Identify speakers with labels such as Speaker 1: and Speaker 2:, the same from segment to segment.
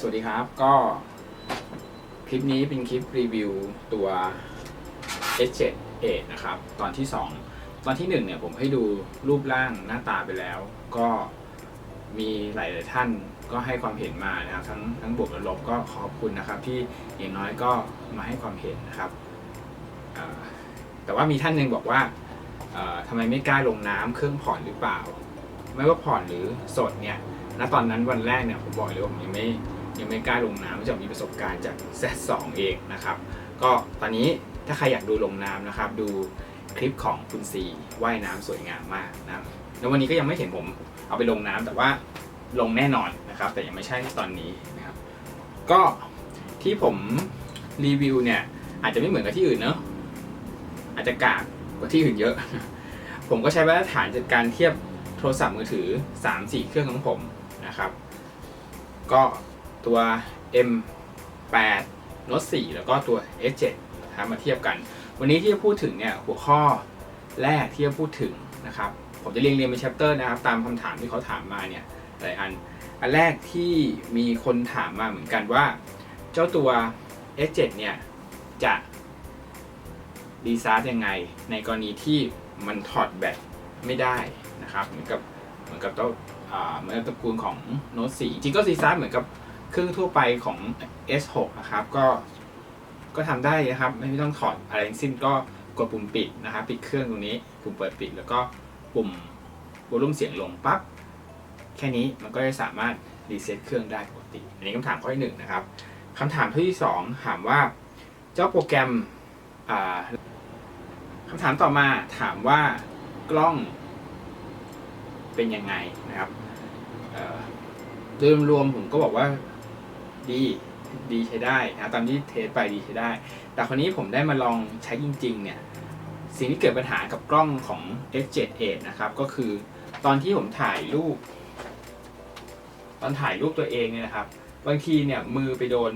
Speaker 1: สวัสดีครับก็คลิปนี้เป็นคลิปรีวิวตัว S7 8นะครับ ตอนที่ 2 ตอนที่ 1 เนี่ยผมให้ดูรูปร่างหน้าตาไปแล้ว ก็มีหลาย ๆ ท่านก็ให้ความเห็นมานะครับ ทั้งทั้งบวกและลบก็ขอบคุณนะครับ ที่อย่างน้อยก็มาให้ความเห็นนะครับ แต่ว่ามีท่านหนึ่งบอกว่าทำไมไม่กล้าลงน้ำเครื่องผ่อนหรือเปล่า ไม่ว่าผ่อนหรือสดเนี่ยณตอนนั้นวันแรกเนี่ยผมบอกเลยว่าผมยังไม่ ยังไม่กล้าลงน้ำจากมีประสบการณ์จาก Z2 เองนะครับ ก็ตอนนี้ถ้าใครอยากดูลงน้ำนะครับ ดูคลิปของคุณซีว่ายน้ำสวยงามมากนะแล้ววันนี้ก็ยังไม่เห็นผมเอาไปลงน้ำแต่ว่าลงแน่นอนนะครับ แต่ยังไม่ใช่ตอนนี้นะครับ ก็ที่ผมรีวิวเนี่ยอาจจะไม่เหมือนกับที่อื่นเนอะอาจจะกากกว่าที่อื่นเยอะ ผมก็ใช้มาตรฐานจากการเทียบโทรศัพท์มือถือ 3-4 เครื่องของผมนะครับ ก็ ตัว M8 Note 4 แล้วก็ตัว S7 นะครับมาเทียบกัน วันนี้ที่จะพูดถึงเนี่ยหัวข้อแรกที่จะพูดถึงนะครับผมจะเรียงเรียงเป็น chapter นะครับตามคำถามที่เขาถามมาเนี่ยหลายอัน อันแรกที่มีคนถามมาเหมือนกันว่า เจ้าตัว S7 เนี่ยจะดีไซน์ยังไง ในกรณีที่มันถอดแบตไม่ได้นะครับ เหมือนกับเหมือนกับเจ้าอ่าเหมือนกับตระกูลของ Note 4จริงก็ดีไซน์เหมือนกับ เครื่องทั่วไปของ S6 นะครับ ก็ก็ทำได้นะครับ ไม่ต้องถอดอะไรทั้งสิ้นก็กดปุ่มปิดนะครับ ปิดเครื่องตรงนี้ ปุ่มเปิดปิด แล้วก็ปุ่มวอลลุ่มเสียงลงปั๊บแค่นี้มันก็จะสามารถรีเซ็ตเครื่องได้ปกติ อันนี้คำถามข้อที่หนึ่งนะครับคำถามข้อที่สองถามว่าเจ้าโปรแกรมคำถามต่อมาถามว่ากล้องเป็นยังไงนะครับโดยรวมผมก็บอกว่า ดีดีใช้ได้นะตามที่เทสไปดีใช้ได้ แต่คราวนี้ผมได้มาลองใช้จริงๆเนี่ยสิ่งที่เกิดปัญหากับกล้องของ F7.8 นะครับก็คือตอนที่ผมถ่ายรูป ตอนถ่ายรูปตัวเองเนี่ยนะครับ บางทีเนี่ยมือไปโดน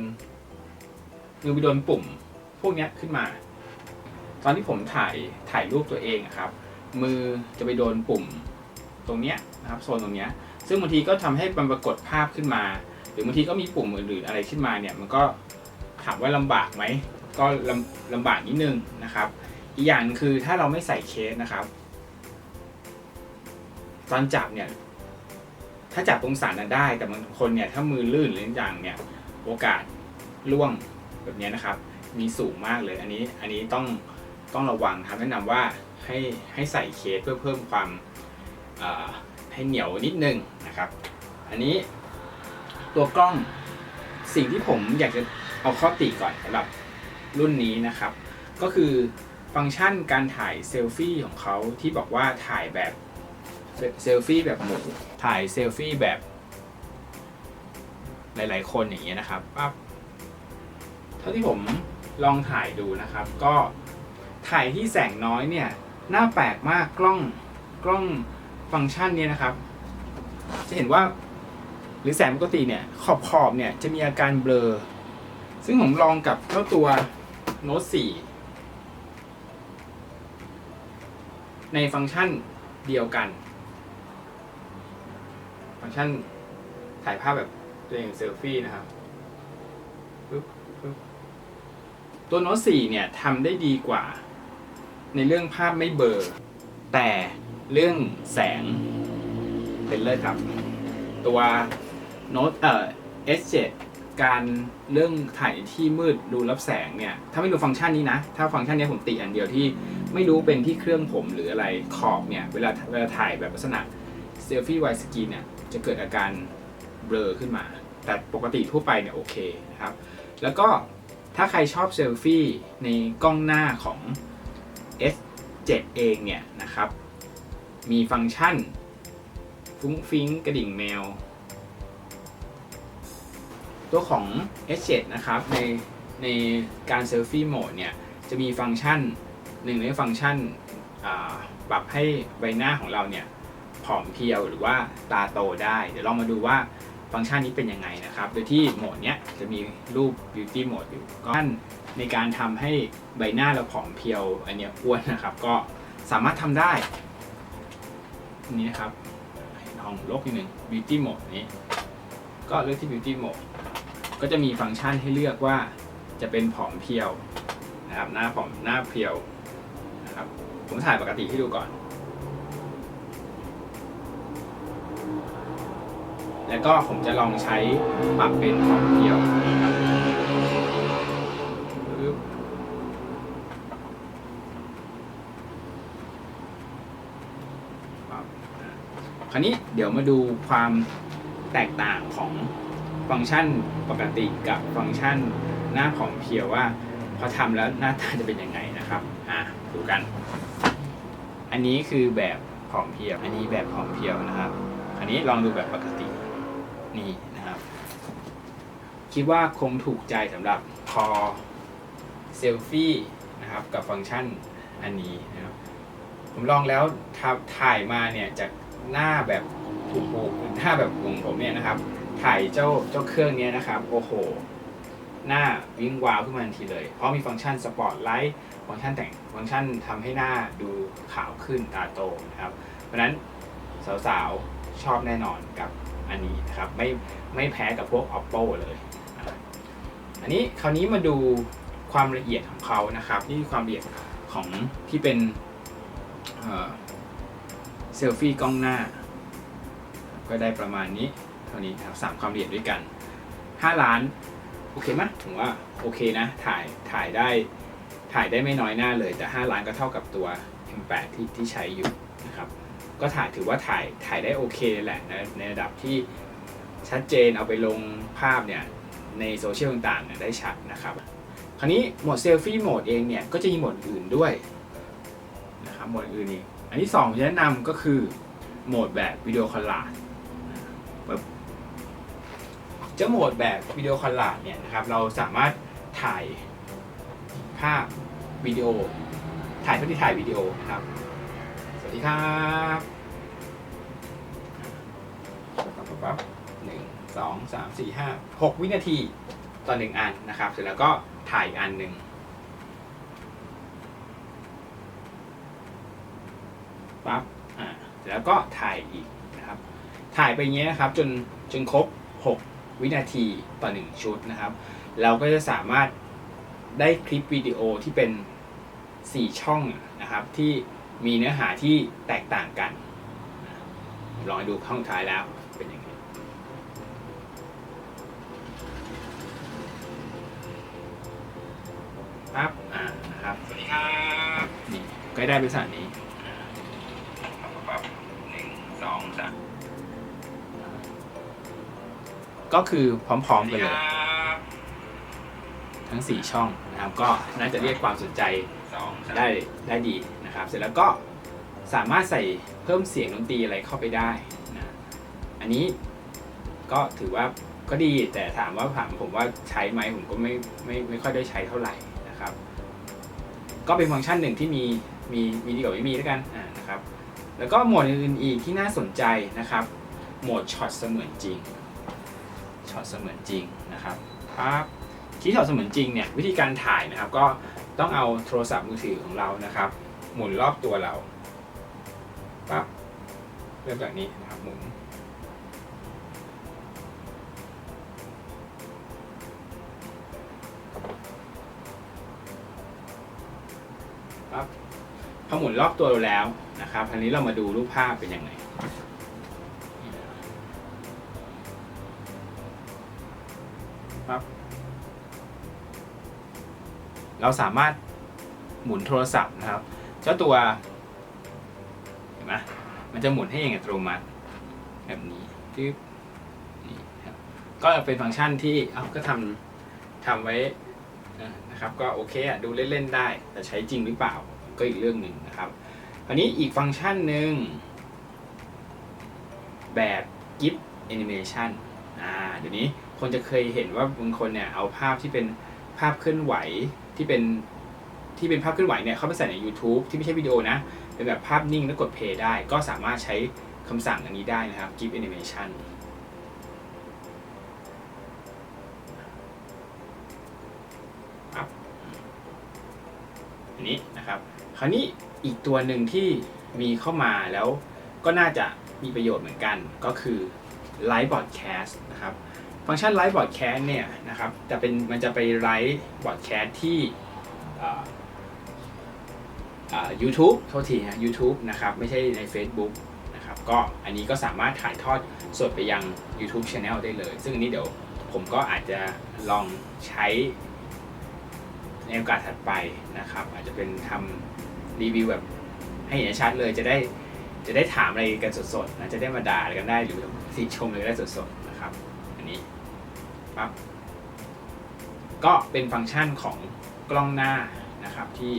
Speaker 1: มือไปโดนปุ่ม พวกนี้ขึ้นมา ตอนที่ผมถ่ายถ่ายรูปตัวเองอะครับ มือจะไปโดนปุ่มตรงเนี้ยนะครับโซนตรงเนี้ยซึ่งบางทีก็ทำให้มันปรากฏภาพขึ้นมา หรือบางทีก็มีปุ่มอื่นๆอะไรขึ้นมาเนี่ยมันก็ถามว่าลำบากไหมก็ลำลำบากนิดนึงนะครับ อีกอย่างคือถ้าเราไม่ใส่เคสนะครับ ตอนจับเนี่ย ถ้าจับตรงสันน่ะได้แต่บางคนเนี่ยถ้ามือลื่นหรืออย่างเนี่ย โอกาสล่วงแบบนี้นะครับ มีสูงมากเลยอันนี้อันนี้ต้องต้องระวังครับแนะนำว่าให้ให้ใส่เคสเพื่อเพิ่มความให้เหนียวนิดนึงนะครับ อันนี้ ตัวกล้องสิ่งที่ผมอยากจะเอาข้อติก่อนสำหรับรุ่นนี้นะครับ ก็คือฟังก์ชันการถ่ายเซลฟี่ของเขาที่บอกว่าถ่ายแบบเซลฟี่แบบหมู่ถ่ายเซลฟี่แบบ หลาย ๆ คนอย่างเงี้ยนะครับปั๊บเท่าที่ผมลองถ่ายดูนะครับ ก็ถ่ายที่แสงน้อยเนี่ยน่าแปลกมากกล้องกล้องฟังก์ชันนี้นะครับ จะเห็นว่า หรือแสงปกติเนี่ยขอบขอบเนี่ยจะมีอาการเบลอ ซึ่งผมลองกับเจ้าตัว Note 4ในฟังก์ชันเดียวกัน ฟังก์ชันถ่ายภาพแบบตัวเองเซลฟี่นะครับปึ๊บปึ๊บตัว Note 4เนี่ยทำได้ดีกว่า ในเรื่องภาพไม่เบลอแต่เรื่องแสงเป็นเลิศครับ ตัว Note เอ่อ S7 การเรื่องถ่ายที่มืดดูรับแสงเนี่ยถ้าไม่ดูฟังก์ชันนี้นะ ถ้าฟังก์ชันนี้ผมติอันเดียวที่ไม่รู้เป็นที่เครื่องผมหรืออะไรขอบเนี่ยเวลาเวลาถ่ายแบบลักษณะเซลฟี่ไวสกรีนเนี่ยจะเกิดอาการเบลอขึ้นมา แต่ปกติทั่วไปเนี่ยโอเคนะครับ แล้วก็ถ้าใครชอบเซลฟี่ในกล้องหน้าของ S7 เองเนี่ยนะครับ มีฟังก์ชัน ฟุ้งฟิ้งกระดิ่งแมว ตัวของ S7 นะครับในในการเซลฟี่โหมดเนี่ยจะมีฟังก์ชันหนึ่งในฟังก์ชันปรับให้ใบหน้าของเราเนี่ยผอมเพรียวหรือว่าตาโตได้ เดี๋ยวลองมาดูว่าฟังก์ชันนี้เป็นยังไงนะครับ โดยที่โหมดเนี้ยจะมีรูป beauty mode อยู่ก็ในการทำให้ใบหน้าเราผอมเพรียวอันเนี้ยอ้วนนะครับ ก็สามารถทำได้นนี้นะครับลองลบนิดนึง beauty mode นี้ ก็เลือกที่ beauty mode ก็จะมีฟังก์ชันให้เลือกว่าจะเป็นผอมเพียวนะครับหน้าผอมหน้าเพียวนะครับผมถ่ายปกติให้ดูก่อน แล้วก็ผมจะลองใช้ปรับเป็นผอมเพียวนะครับปึ๊บครับอ่าคราวนี้เดี๋ยวมาดูความแตกต่างของ ฟังก์ชันปกติกับฟังก์ชันหน้าผอมเพียวว่าพอทำแล้วหน้าตาจะเป็นยังไงนะครับอะดูกัน อันนี้คือแบบผอมเพียว อันนี้แบบผอมเพียวนะครับ อันนี้ลองดูแบบปกตินี่นะครับ คิดว่าคงถูกใจสำหรับคอเซลฟี่นะครับกับฟังก์ชันอันนี้นะครับผมลองแล้วถ่ายมาเนี่ยจากหน้าแบบถูกๆหน้าแบบของผมเนี่ยนะครับ ถ่ายเจ้าเจ้าเครื่องนี้นะครับ โอ้โห หน้าวิ่งว้าวขึ้นมาทันทีเลย เพราะมีฟังก์ชันสปอตไลท์ฟังก์ชันแต่งฟังก์ชันทำให้หน้าดูขาวขึ้นตาโตนะครับ เพราะฉะนั้นสาวๆ ชอบแน่นอนกับอันนี้นะครับ ไม่ไม่แพ้กับพวก oppo เลย อันนี้คราวนี้มาดูความละเอียดของเขานะครับ นี่คความละเอียดของที่เป็นเซลฟี่กล้องหน้า ก็ได้ประมาณนี้ ท่านี้นะครับสามความละเอียดด้วยกัน 5 ล้าน โอเคไหมผมว่าโอเคนะ ถ่ายถ่ายได้ถ่ายได้ไม่น้อยหน้าเลย แต่ 5 ล้านก็เท่ากับตัว M8 ที่ที่ใช้อยู่นะครับ ก็ถ่ายถือว่าถ่ายถ่ายได้โอเคแหละในในระดับที่ชัดเจนเอาไปลงภาพเนี่ยในโซเชียลต่างๆเนี่ยได้ชัดนะครับคราวนี้โหมดเซลฟี่โหมดเองเนี่ยก็จะมีโหมดอื่นด้วยนะครับโหมดอื่นอีกอันที่สองที่แนะนำก็คือโหมดแบบวิดีโอคอลลาจปึ๊บ เจ้าโหมดแบบวิดีโอคอลลาจเนี่ยนะครับเราสามารถถ่ายภาพวิดีโอ ถ่ายเพื่อที่ถ่ายวิดีโอนะครับ สวัสดีครับปั๊บปั๊บปั๊บหนึ่งสองสามสี่ห้าหกวินาทีต่อหนึ่งอันนะครับ เสร็จแล้วก็ถ่ายอีกอันหนึ่งปั๊บอ่าเสร็จแล้วก็ถ่ายอีกนะครับ ถ่ายไปเงี้ยนะครับจนจนครบ6 วินาทีต่อหนึ่งชุดนะครับ เราก็จะสามารถได้คลิปวิดีโอที่เป็น 4 ช่องนะครับที่มีเนื้อหาที่แตกต่างกันลองให้ดูข้างท้ายแล้วเป็นยังไงครับอ่านะครับสวัสดีครับนี่ก็ได้เป็นสันนี้ ก็คือพร้อมๆกันเลย ทั้ง 4 ช่องนะครับ ก็น่าจะเรียกความสนใจได้ได้ดีนะครับ เสร็จแล้วก็สามารถใส่เพิ่มเสียงดนตรีอะไรเข้าไปได้นะอันนี้ก็ถือว่าก็ดีแต่ถามว่าถามผมว่าใช้ไหมผมก็ไม่ไม่ไม่ค่อยได้ใช้เท่าไหร่นะครับ ก็เป็นฟังก์ชันหนึ่งที่มีมีมีดีกว่าไม่มีแล้วกันอ่านะครับ แล้วก็โหมดอื่นๆอีกที่น่าสนใจนะครับ โหมดช็อตเสมือนจริง อตเสมือนจริงนะครับครับที่ถอดเสมือนจริงเนี่ยวิธีการถ่ายนะครับ ก็ต้องเอาโทรศัพท์มือถือของเรานะครับ หมุนรอบตัวเราปั๊บเริ่มจากนี้นะครับหมุนปั๊บพอหมุนรอบตัวเราแล้วนะครับอันนี้เรามาดูรูปภาพเป็นยังไง ปั๊บเราสามารถหมุนโทรศัพท์นะครับ เจ้าตัวเห็นไหมมันจะหมุนให้เองอัตโนมัติแบบนี้ที่นี่ครับก็เป็นฟังก์ชันที่เอาก็ทำทำไว้นะครับก็โอเคอะดูเล่นๆได้ แต่ใช้จริงหรือเปล่าก็อีกเรื่องหนึ่งนะครับคราวนี้อีกฟังก์ชันหนึ่งแบบ GIF Animation อ่าเดี๋ยวนี้ คนจะเคยเห็นว่าบางคนเนี่ยเอาภาพที่เป็นภาพเคลื่อนไหวที่เป็นที่เป็นภาพเคลื่อนไหวเนี่ยเขาไปใส่ใน YouTube ที่ไม่ใช่วิดีโอนะ เป็นแบบภาพนิ่งแล้วกดเพย์ได้ ก็สามารถใช้คำสั่งอันนี้ได้นะครับ GIF Animation อันนี้นะครับ คราวนี้อีกตัวหนึ่งที่มีเข้ามาแล้วก็น่าจะมีประโยชน์เหมือนกันก็คือ Live Broadcast นะครับ ฟังก์ชันไลฟ์บอ d แคสต์เนี่ยนะครับจะเป็นมันจะไปไลฟ์บอ d แคสต์ที่อ่าอ่า YouTube โทษทีนะ YouTube นะครับไม่ใช่ใน Facebook นะครับก็อันนี้ก็สามารถถ่ายทอดสดไปยัง YouTube Channel ได้เลย ซึ่งอันนี้เดี๋ยวผมก็อาจจะลองใช้ในโอกาสถัดไปนะครับ อาจจะเป็นทำรีวิวแบบให้เห็นชัดเลยจะได้จะได้ถามอะไรกันสดๆนะจะได้มาด่ากันได้หรือติชมอะไรกันได้สดๆนะครับ อันนี้ปั๊บก็เป็นฟังก์ชันของกล้องหน้านะครับที่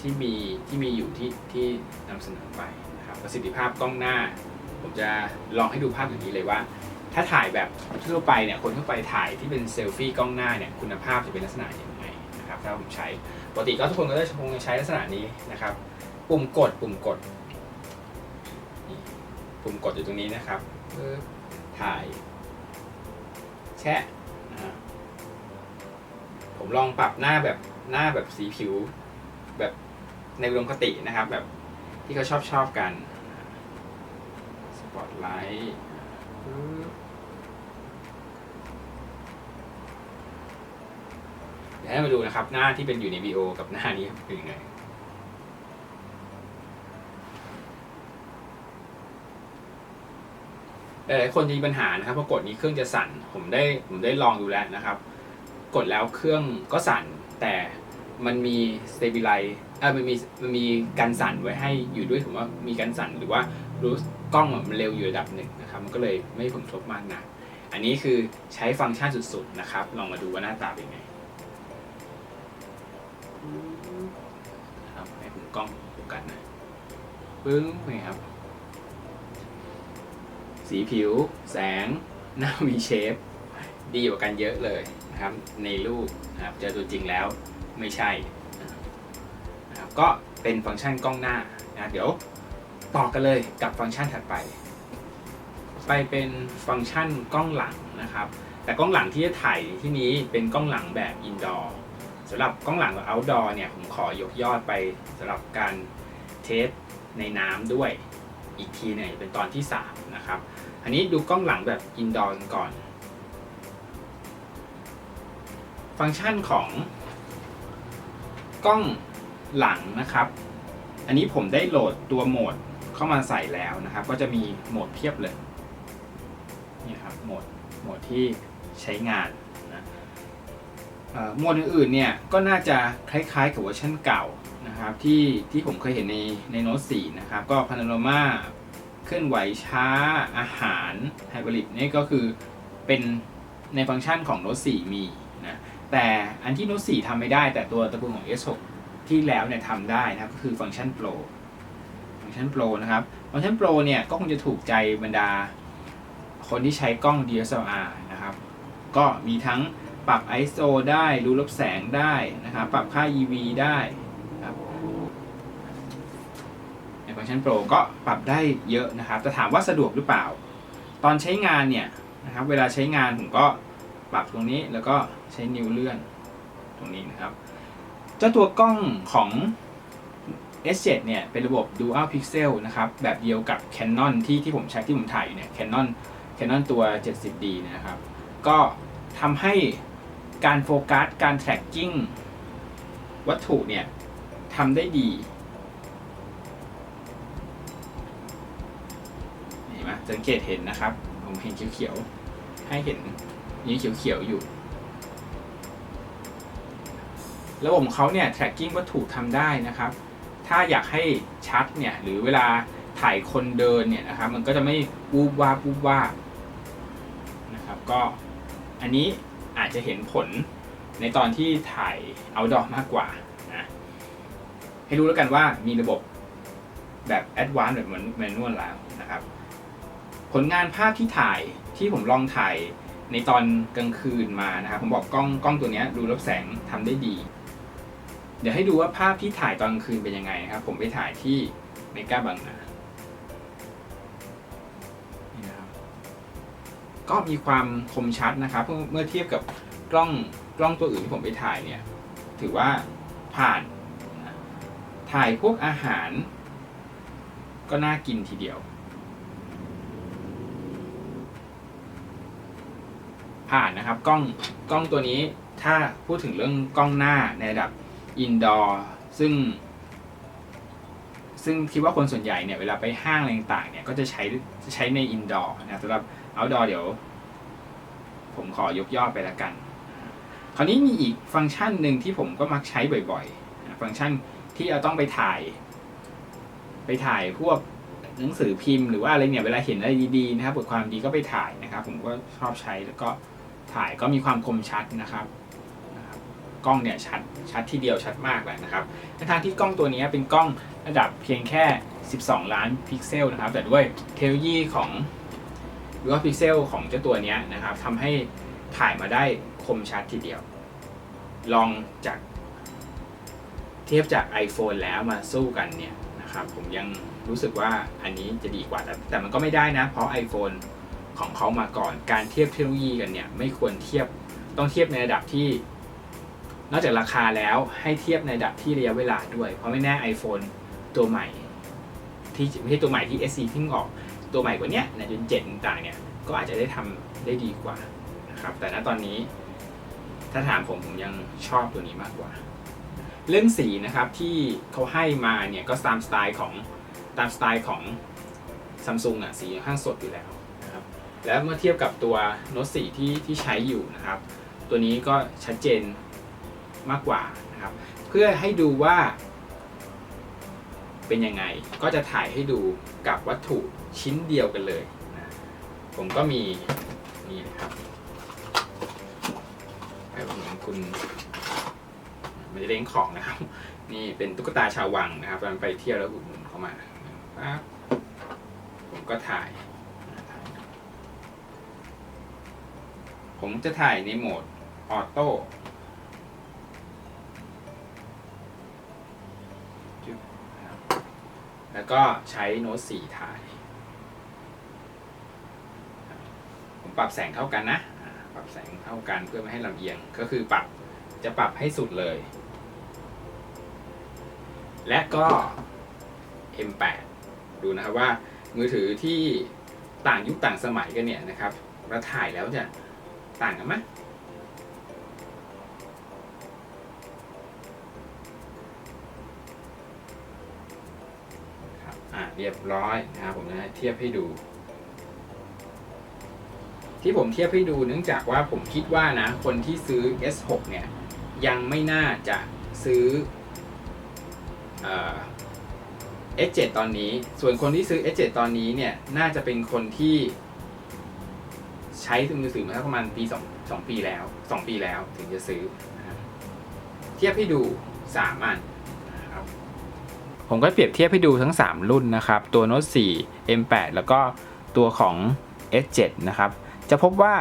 Speaker 1: ที่มีที่มีอยู่ที่ที่นำเสนอไปนะครับประสิทธิภาพกล้องหน้า ผมจะลองให้ดูภาพอย่างนี้เลยว่า ถ้าถ่ายแบบทั่วไปเนี่ยคนทั่วไปถ่ายที่เป็นเซลฟี่กล้องหน้าเนี่ยคุณภาพจะเป็นลักษณะอย่างไรนะครับถ้าผมใช้ปกติก็ทุกคนก็จะคงใช้ลักษณะนี้นะครับ ปุ่มกดปุ่มกดปุ่มกดอยู่ตรงนี้นะครับ ถ่าย แชะนะผมลองปรับหน้าแบบหน้าแบบสีผิว แบบในอุดมคตินะครับ แบบที่เขาชอบชอบกันสปอตไลท์เดี๋ยวให้มาดูนะครับ หน้าที่เป็นอยู่ในวีโอกับหน้านี้เป็นยังไง หลายๆคนจะมีปัญหานะครับเพราะกดนี้เครื่องจะสั่น ผมได้ผมได้ลองดูแล้วนะครับ กดแล้วเครื่องก็สั่น แต่มันมี stabilize เออมันมีมันมีการสั่นไว้ให้อยู่ด้วยผมว่ามีการสั่นหรือว่ารู้กล้องมันเร็วอยู่ระดับหนึ่งนะครับ มันก็เลยไม่ผลกระทบมากนักอันนี้คือใช้ฟังก์ชันสุดๆนะครับ ลองมาดูว่าหน้าตาเป็นไงครับให้ผมกล้องโฟกัสน่อยปึ้งเป็นไงครับ สีผิว แสง หน้า V shape ดีกว่ากันเยอะเลยนะครับ ในรูปนะครับเจอตัวจริงแล้วไม่ใช่นะครับก็เป็นฟังก์ชันกล้องหน้านะเดี๋ยวต่อกันเลยกับฟังก์ชันถัดไป ไปเป็นฟังก์ชันกล้องหลังนะครับ แต่กล้องหลังที่จะถ่ายที่นี้เป็นกล้องหลังแบบอินดอร์สำหรับกล้องหลังแบบ outdoor เนี่ยผมขอยกยอดไปสำหรับการเทสในน้ำด้วยอีกทีหนึงเป็นตอนที่ 3 นะครับ อันนี้ดูกล้องหลังแบบอินดอร์ก่อน ฟังก์ชันของ กล้องหลังนะครับ อันนี้ผมได้โหลดตัวโหมดเข้ามาใส่แล้วนะครับ ก็จะมีโหมดเพียบเลยนี่ครับโหมดโหมดที่ใช้งานนะโหมดอื่นๆเนี่ยก็น่าจะคล้ายๆกับเวอร์ชันเก่านะครับที่ที่ผมเคยเห็นในในโน้ต4นะครับ ก็พานาโรมา เคลื่อนไหวช้าอาหารไฮบริดนี่ก็คือเป็นในฟังก์ชันของโน้ต4มีนะแต่อันที่โน้ต4ทำไม่ได้แต่ตัวตระกูลของ S6 ที่แล้วเนี่ยทำได้นะครับก็คือฟังก์ชัน Pro ฟังก์ชัน Pro นะครับฟังก์ชัน Pro เนี่ยก็คงจะถูกใจบรรดา คนที่ใช้กล้อง DSLR นะครับ ก็มีทั้งปรับ ISO ได้ดูลบแสงได้นะครับ ปรับค่า EV ได้ครับใน ฟังก์ชัน Pro ก็ปรับได้เยอะนะครับแต่ถามว่าสะดวกหรือเปล่า ตอนใช้งานเนี่ยนะครับเวลาใช้งานผมก็ปรับตรงนี้แล้วก็ใช้นิ้วเลื่อนตรงนี้นะครับเจ้าตัวกล้องของ S7 เนี่ยเป็นระบบ Dual Pixel นะครับแบบเดียวกับ Canon ที่ที่ผมใช้ที่ผมถ่ายอยู่เนี่ย Canon Canon ตัว 70D นยนะครับ ก็ทำให้การโฟกัสการ tracking วัตถุเนี่ยทำได้ดีเห็นไหม สังเกตเห็นนะครับ ผมเห็นเขียวๆให้เห็นนี้เขียวๆอยู่ ระบบของเขาเนี่ย tracking วัตถุทำได้นะครับ ถ้าอยากให้ชัดเนี่ย หรือเวลาถ่ายคนเดินเนี่ยนะครับ มันก็จะไม่วูบวาบวูบวาบนะครับ ก็อันนี้อาจจะเห็นผลในตอนที่ถ่ายเอาดอมากกว่านะให้รู้แล้วกันว่ามีระบบแบบแอดวานซ์แบบเหมือนแมนนวลแล้วนะครับ ผลงานภาพที่ถ่ายที่ผมลองถ่ายในตอนกลางคืนมานะครับผมบอกกล้องกล้องตัวนี้ดูรับแสงทำได้ดี เดี๋ยวให้ดูว่าภาพที่ถ่ายตอนกลางคืนเป็นยังไงนะครับ ผมไปถ่ายที่เมกาบางน่ะก็มีความคมชัดนะครับเมื่อเมื่อเทียบกับกล้องกล้องตัวอื่นที่ผมไปถ่ายเนี่ย ถือว่าผ่าน ถ่ายพวกอาหาร ก็น่ากินทีเดียว ผ่านนะครับ กล้องกล้องตัวนี้ถ้าพูดถึงเรื่องกล้องหน้าในระดับอินดอร์ซึ่ง ซึ่งคิดว่าคนส่วนใหญ่เนี่ยเวลาไปห้างอะไรต่างเนี่ยก็จะใช้จะใช้ในอินดอร์นะสำหรับเอาดอร์เดี๋ยว ผมขอยกย่อไปละกัน คราวนี้มีอีกฟังก์ชันหนึ่งที่ผมก็มักใช้บ่อยๆ ฟังก์ชันที่เราต้องไปถ่าย ไปถ่ายพวกหนังสือพิมพ์หรือว่าอะไรเนี่ยเวลาเห็นอะไรดีๆนะครับบทความดีก็ไปถ่ายนะครับ ผมก็ชอบใช้แล้วก็ ถ่ายก็มีความคมชัดนะครับกล้องเนี่ยชัดชัดที่เดียวชัดมากเลยนะครับในทางที่กล้องตัวนี้เป็นกล้องระดับเพียงแค่ 12 ล้านพิกเซลนะครับ แต่ด้วยเทคโนโลยีของหรือว่าพิกเซลของเจ้าตัวนี้นะครับทำให้ถ่ายมาได้คมชัดทีเดียว ลองจากเทียบจาก iPhone แล้วมาสู้กันเนี่ยนะครับ ผมยังรู้สึกว่าอันนี้จะดีกว่าแต่แต่มันก็ไม่ได้นะ เพราะ iPhone ของเขามาก่อน การเทียบเทคโนโลยีกันเนี่ยไม่ควรเทียบต้องเทียบในระดับที่ นอกจากราคาแล้วให้เทียบในระดับที่ระยะเวลาด้วย เพราะไม่แน่ iPhone ตัวใหม่ ที่ไม่ใช่ตัวใหม่ที่ SE เพิ่งออกตัวใหม่กว่านี้ยในจนเจ็ดต่างเนี่ยก็อาจจะได้ทำได้ดีกว่านะครับแต่ณตอนนี้ ถ้าถามผมผมยังชอบตัวนี้มากกว่า เรื่องสีนะครับที่เขาให้มาเนี่ยก็ตามสไตล์ของตามสไตล์ของซัมซุงอะสีค่อนข้างสดอยู่แล้ว แล้วเมื่อเทียบกับตัวโน้ต4ที่ที่ใช้อยู่นะครับ ตัวนี้ก็ชัดเจนมากกว่านะครับ เพื่อให้ดูว่า เป็นยังไงก็จะถ่ายให้ดูกับวัตถุชิ้นเดียวกันเลยนะผมก็มีนี่นะครับแบบเหมือนคุณไม่ได้เล่งของนะครับ นี่เป็นตุ๊กตาชาววังนะครับตอนไปเที่ยวแล้วอุดหนุนเข้ามาปั๊บผมก็ถ่าย ผมจะถ่ายในโหมดออโต้แล้วก็ใช้โน้ตสี่ถ่าย ผมปรับแสงเท่ากันนะ ปรับแสงเท่ากันเพื่อไม่ให้ลำเอียง ก็คือปรับจะปรับให้สุดเลย และก็ M8 ดูนะครับว่ามือถือที่ต่างยุคต่างสมัยกันเนี่ยนะครับเราถ่ายแล้วจะ ต่างกันไหมครับอ่าเรียบร้อยนะครับผมจะเทียบให้ดู ที่ผมเทียบให้ดูเนื่องจากว่าผมคิดว่านะ คนที่ซื้อ S6 เนี่ย ยังไม่น่าจะซื้อเอ่อ S7 ตอนนี้ ส่วนคนที่ซื้อ S7 ตอนนี้เนี่ย น่าจะเป็นคนที่ ใช้มือถือมาสักประมาณปีสองสองปีแล้วสองปีแล้วถึงจะซื้อนะครับเทียบให้ดูสามอันนะครับผมก็เปรียบเทียบให้ดูทั้ง 3 รุ่นนะครับ ตัว Note 4 M8 แล้วก็ตัวของ S7 นะครับ จะพบว่า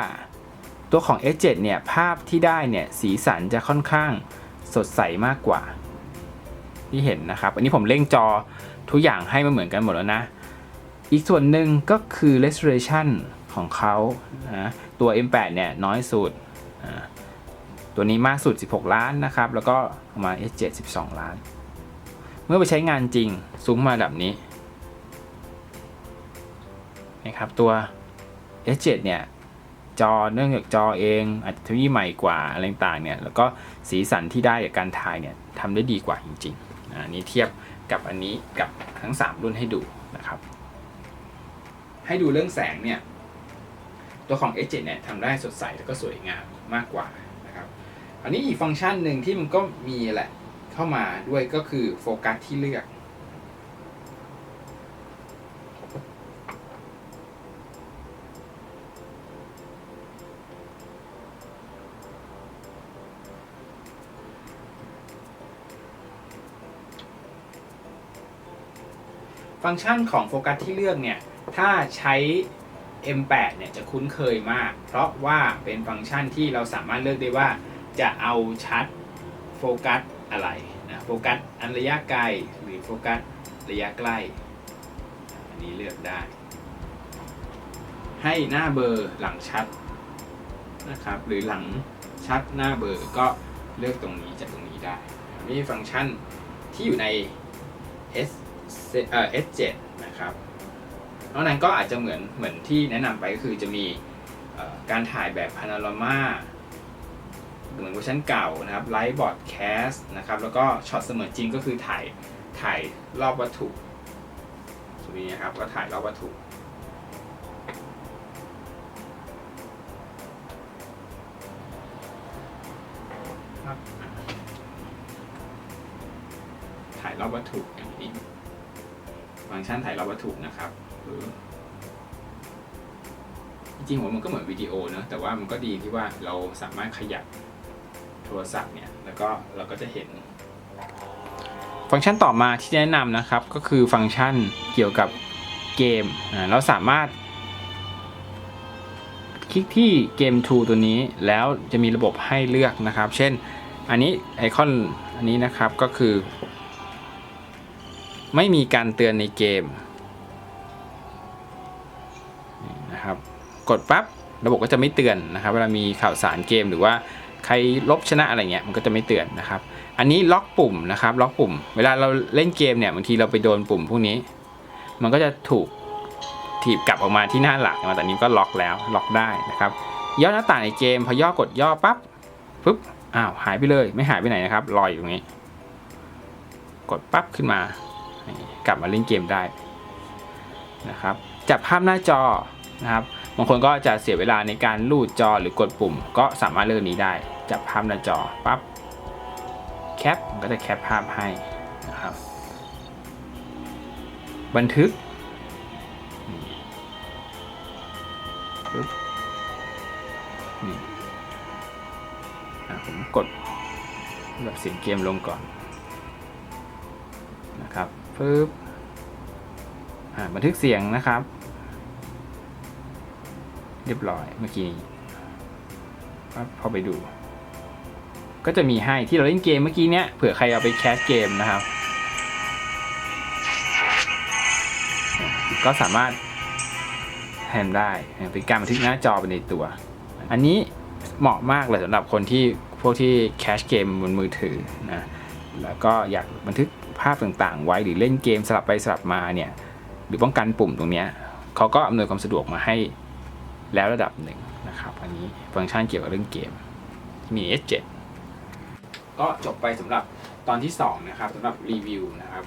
Speaker 1: ตัวของ S7 เนี่ย ภาพที่ได้เนี่ย สีสันจะค่อนข้างสดใสมากกว่า ที่เห็นนะครับ อันนี้ผมเร่งจอทุกอย่างให้มันเหมือนกันหมดแล้วนะ อีกส่วนหนึ่งก็คือ restoration ของเขานะตัว M8 เนี่ยน้อยสุด ตัวนี้มากสุด 16 ล้านนะครับ แล้วก็มา S7 12 ล้าน เมื่อไปใช้งานจริงซูมมาแบบนี้นะครับตัว S7 เนี่ยจอเนื่องจากจอเองอาจจะทีใหม่กว่าอะไรต่างเนี่ยแล้วก็สีสันที่ได้จากการถ่ายเนี่ยทำได้ดีกว่าจริงๆอันนี้เทียบกับอันนี้กับทั้ง 3 รุ่นให้ดูนะครับ ให้ดูเรื่องแสงเนี่ย ตัวของ S7 เนี่ยทำได้สดใสแล้วก็สวยงามมากกว่านะครับอันนี้อีกฟังก์ชันหนึ่งที่มันก็มีแหละเข้ามาด้วยก็คือโฟกัสที่เลือกฟังก์ชันของโฟกัสที่เลือกเนี่ย ถ้าใช้ M8 เนี่ยจะคุ้นเคยมาก เพราะว่าเป็นฟังก์ชันที่เราสามารถเลือกได้ว่าจะเอาชัดโฟกัสอะไรนะโฟกัสอันระยะไกลหรือโฟกัสระยะใกล้ อันนี้เลือกได้ ให้หน้าเบอร์หลังชัดนะครับ หรือหลังชัดหน้าเบอร์ก็เลือกตรงนี้จากตรงนี้ได้ นี่ฟังก์ชันที่อยู่ใน S เอ่อ S7 นะครับ นอกนั้นก็อาจจะเหมือนเหมือนที่แนะนำไปก็คือจะมีการถ่ายแบบพานาโรมาเหมือนเวอร์ชันเก่านะครับไลท์บอร์ดแคสต์นะครับแล้วก็ช็อตเสมือนจริงก็คือถ่ายถ่ายรอบวัตถุตรงนี้นะครับก็ถ่ายรอบวัตถุครับถ่ายรอบวัตถุอย่างนี้ฟังก์ชันถ่ายรอบวัตถุนะครับ จริงๆผมมันก็เหมือนวิดีโอเนอะแต่ว่ามันก็ดีที่ว่าเราสามารถขยับโทรศัพท์เนี่ย แล้วก็เราก็จะเห็น ฟังก์ชันต่อมาที่แนะนำนะครับ ก็คือฟังก์ชันเกี่ยวกับเกมอ่าเราสามารถ คลิกที่เกม to ตัวนี้แล้วจะมีระบบให้เลือกนะครับ เช่นอันนี้ไอคอนอันนี้นะครับก็คือ ไม่มีการเตือนในเกม กดปั๊บระบบก็จะไม่เตือนนะครับ เวลามีข่าวสารเกมหรือว่าใครลบชนะอะไรเงี้ยมันก็จะไม่เตือนนะครับ อันนี้ล็อกปุ่มนะครับ ล็อกปุ่ม เวลาเราเล่นเกมเนี่ยบางทีเราไปโดนปุ่มพวกนี้ มันก็จะถูกถีบกลับออกมาที่หน้าหลักนะแต่นี้ก็ล็อกแล้วล็อกได้นะครับย่อหน้าต่างในเกมพอย่อกดย่อปั๊บปุ๊บอ้าวหายไปเลย ไม่หายไปไหนนะครับลอยอยู่ตรงนี้ กดปั๊บขึ้นมา กลับมาเล่นเกมได้นะครับจับภาพหน้าจอ นะครับบางคนก็จะเสียเวลาในการลูดจอหรือกดปุ่ม ก็สามารถเลือกนี้ได้จับภาพหน้าจอปั๊บแคปก็จะแคปภาพให้นะครับ บันทึกนี่ผมกดแบบเสียงเกมลงก่อนนะครับปึ๊บบันทึกเสียงนะครับ เรียบร้อยเมื่อกี้นี้พอไปดู ก็จะมีให้ที่เราเล่นเกมเมื่อกี้เนี้ยเผื่อใครเอาไปแคสเกมนะครับ ก็สามารถแทนได้เป็นการบันทึกหน้าจอไปในตัว อันนี้เหมาะมากเลยสำหรับคนที่พวกที่แคชเกมบนมือถือนะแล้วก็อยากบันทึกภาพต่างๆ ไว้หรือเล่นเกมสลับไปสลับมาเนี่ยหรือป้องกันปุ่มตรงนี้เขาก็อำนวยความสะดวกมาให้ แล้วระดับหนึ่งนะครับ อันนี้ฟังก์ชันเกี่ยวกับเรื่องเกมมี S7 ก็จบไปสำหรับตอนที่ 2 นะครับสำหรับรีวิวนะครับ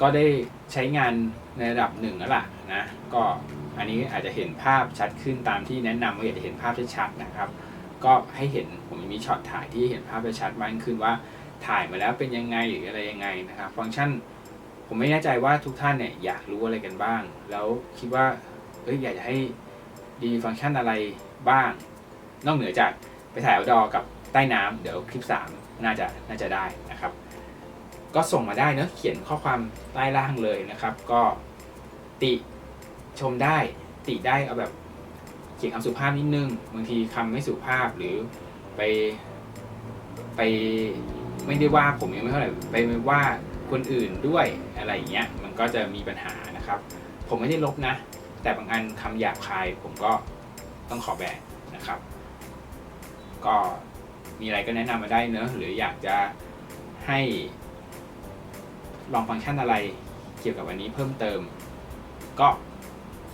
Speaker 1: ก็ได้ใช้งานในระดับหนึ่งแล้วล่ะนะ ก็อันนี้อาจจะเห็นภาพชัดขึ้นตามที่แนะนำว่าอยากจะเห็นภาพชัดๆนะครับ ก็ให้เห็นผมมีช็อตถ่ายที่เห็นภาพชัดมากขึ้นว่าถ่ายมาแล้วเป็นยังไงหรืออะไรยังไงนะครับ ฟังก์ชันผมไม่แน่ใจว่าทุกท่านเนี่ยอยากรู้อะไรกันบ้าง แล้วคิดว่าเอ้ยอยากจะให้ ดีฟังก์ชันอะไรบ้าง นอกเหนือจากไปถ่ายเอาดอกับใต้น้ำเดี๋ยวคลิป 3 น่าจะน่าจะได้นะครับ ก็ส่งมาได้เนอะเขียนข้อความใต้ล่างเลยนะครับ ก็ติชมได้ติได้เอาแบบเขียนคำสุภาพนิดนึงบางทีคำไม่สุภาพหรือไปไปไม่ได้ว่าผมยังไม่เท่าไหร่ไปว่าคนอื่นด้วยอะไรอย่างเงี้ยมันก็จะมีปัญหานะครับ ผมไม่ได้ลบนะ แต่บางอันคำหยาบคายผมก็ต้องขอแบนนะครับ ก็มีอะไรก็แนะนำมาได้เนอะหรืออยากจะให้ลองฟังก์ชันอะไรเกี่ยวกับวันนี้เพิ่มเติม ก็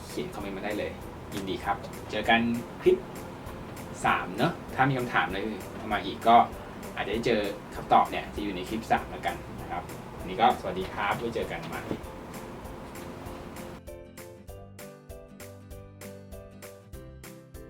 Speaker 1: เขียนคอมเมนต์มาได้เลย ยินดีครับ เจอกันคลิป 3 เนอะถ้ามีคำถามอะไรเข้ามาอีกก็อาจจะได้เจอคำตอบเนี่ยจะอยู่ในคลิป 3 แล้วกันนะครับวันนี้ก็สวัสดีครับไว้เจอกันใหม่